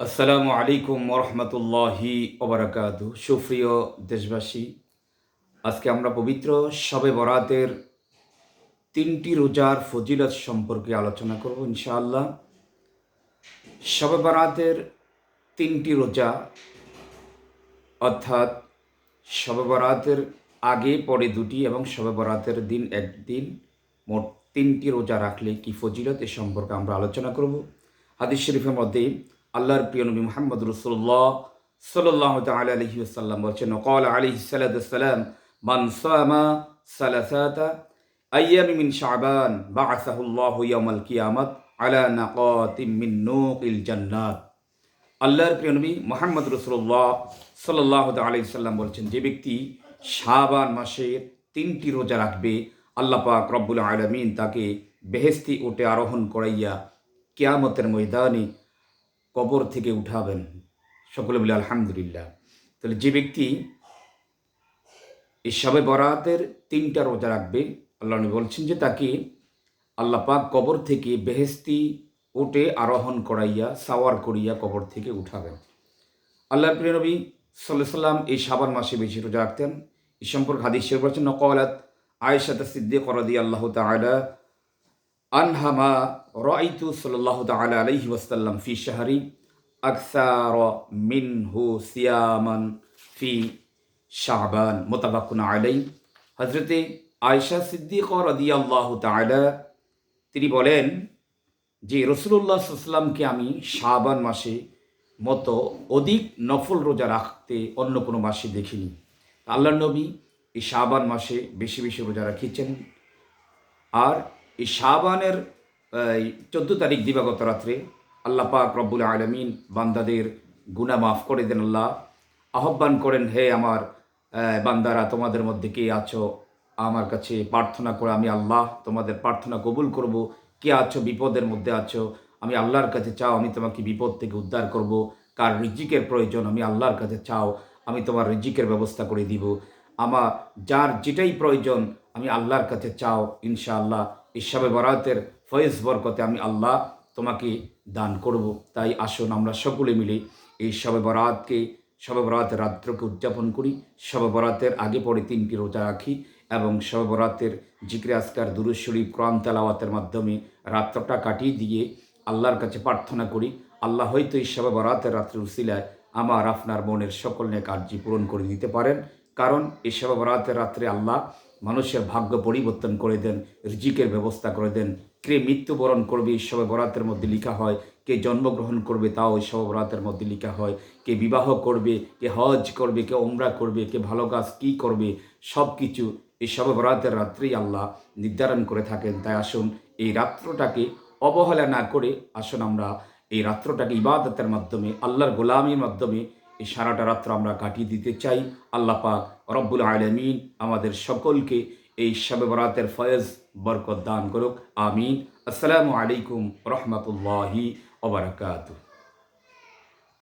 আসসালামু আলাইকুম ওরহমতুল্লাহি ওবরাকাতু। সুপ্রিয় দেশবাসী, আজকে আমরা পবিত্র শবে বরাতের তিনটি রোজার ফজিলত সম্পর্কে আলোচনা করব ইনশাআল্লাহ। শবে বরাতের তিনটি রোজা, অর্থাৎ শবে বরাতের আগে, পরে দুটি এবং শবে বরাতের দিন একদিন মোট তিনটি রোজা রাখলে কি ফজিলত এ সম্পর্কে আমরা আলোচনা করব। হাদিস শরীফের মধ্যে আল্লাহর প্রিয় নবী মোহাম্মদ রসুল্লাহ সাল্লাহ তাল আলহি আসাল্লাম বলছেন কল আলি সালাম মান সালাসাতা আইয়ামি মিন শাবান বাআসাহুল্লাহ ইয়াউমাল কিয়ামত আলা নাকাতিম মিন নূকিল জান্নাত। আল্লাহর প্রিয় নবী মোহাম্মদ রসুল্লাহ সাল্লাহ আলি সাল্লাম বলছেন, যে ব্যক্তি শাবান মাসের তিনটি রোজা রাখবে, আল্লাহ পাক রব্বুল আলমিন তাকে বেহেস্তি উঠে আরোহণ করাইয়া কিয়ামতের ময়দানে কবর থেকে উঠাবেন। সকলে বলে, আলহামদুলিল্লাহ। তাহলে যে ব্যক্তি এই সবে বরাতের তিনটা রোজা রাখবে, আল্লাহ বলছেন যে তাকে আল্লাহ পাক কবর থেকে বেহেস্তি উঠে আরোহণ করাইয়া, সাওয়ার করিয়া কবর থেকে উঠাবেন। আল্লাহ প্রিয় নবী সাল্লাহ সাল্লাম এই সাবান মাসে বেশি রোজা রাখতেন। এই সম্পর্কে হাদিস শেখ বলছেন নকলাত আয়েশাত সিদ্দিক রদি আল্লাহ তালা আনহামা রাইতু সাল্লাহ তালা আলহি ওয়াসাল্লাম ফি শাহরি আকসার মিনহু সিয়ামান ফি শাহবান মোতাবাকুন আলাই হজরতে আয়সা সিদ্দিক রদি আল্লাহ তালা তিনি বলেন যে রসুল্লাহ সাল্লামকে আমি শাহবান মাসে মতো অধিক নফল রোজা রাখতে অন্য কোনো মাসে দেখিনি। আল্লাহ নবী এই শাহবান মাসে বেশি বেশি রোজা রাখিয়েছেন। আর এই শাহবানের চোদ্দ তারিখ দিবাগত রাত্রে আল্লাহ পাক রব্বুল আলমিন বান্দাদের গুণা মাফ করে দেন আল্লাহ। আহ্বান করেন, হে আমার বান্দারা, তোমাদের মধ্যে কে আছো? আমার কাছে প্রার্থনা করে, আমি আল্লাহ তোমাদের প্রার্থনা কবুল করব। কে আছো? বিপদের মধ্যে আছো? আমি আল্লাহর কাছে চাও, আমি তোমাকে বিপদ থেকে উদ্ধার করব। কার রিজিকের প্রয়োজন, আমি আল্লাহর কাছে চাও, আমি তোমার রিজিকের ব্যবস্থা করে দিব। আমার, যার যেটাই প্রয়োজন, আমি আল্লাহর কাছে চাও, ইনশাআল্লাহ। এই সবে বরাতের ফয়েজ বরকতে আমি আল্লাহ তোমাকে দান করব। তাই আসুন আমরা সকলে মিলে এই শবে বরাতকে শবে বরাতের রাত্রকে উদযাপন করি। শবে বরাতের আগে পরে তিনটি রোজা রাখি এবং শবে বরাতের জিক্রে, আজকার দুরুশরীফ কোরআন তেলাওয়াতের মাধ্যমে রাত্রটা কাটিয়ে দিয়ে আল্লাহর কাছে প্রার্থনা করি। আল্লাহ হয়তো এই সবে বরাতের রাত্রে উসিলায় আমার, আপনার মনের সকল নিয়ে কার্য পূরণ করে দিতে পারেন। কারণ এই সবে বরাতের রাত্রে আল্লাহ মানুষের ভাগ্য পরিবর্তন করে দেন, রিজিকের ব্যবস্থা করে দেন। কে মৃত্যুবরণ করবে সবে বরাতের মধ্যে লিখা হয়, কে জন্মগ্রহণ করবে তাও সবে বরাতের মধ্যে লিখা হয়। কে বিবাহ করবে, কে হজ করবে, কে ওমরা করবে, কে ভালো কাজ কী করবে সব কিছু এই সবে বরাতের রাত্রেই আল্লাহ নির্ধারণ করে থাকেন। তাই আসুন এই রাত্রটাকে অবহেলা না করে আসুন আমরা এই রাত্রটাকে ইবাদতের মাধ্যমে, আল্লাহর গোলামীর মাধ্যমে এই সারাটা রাত্র আমরা কাটিয়ে দিতে চাই। আল্লাহ পাক রব্বুল আলমিন আমাদের সকলকে এই শবে বরাতের ফয়েজ বরকত দান করুক। আমিন। আসসালামু আলাইকুম রহমতুল্লাহি ওবরাকাতু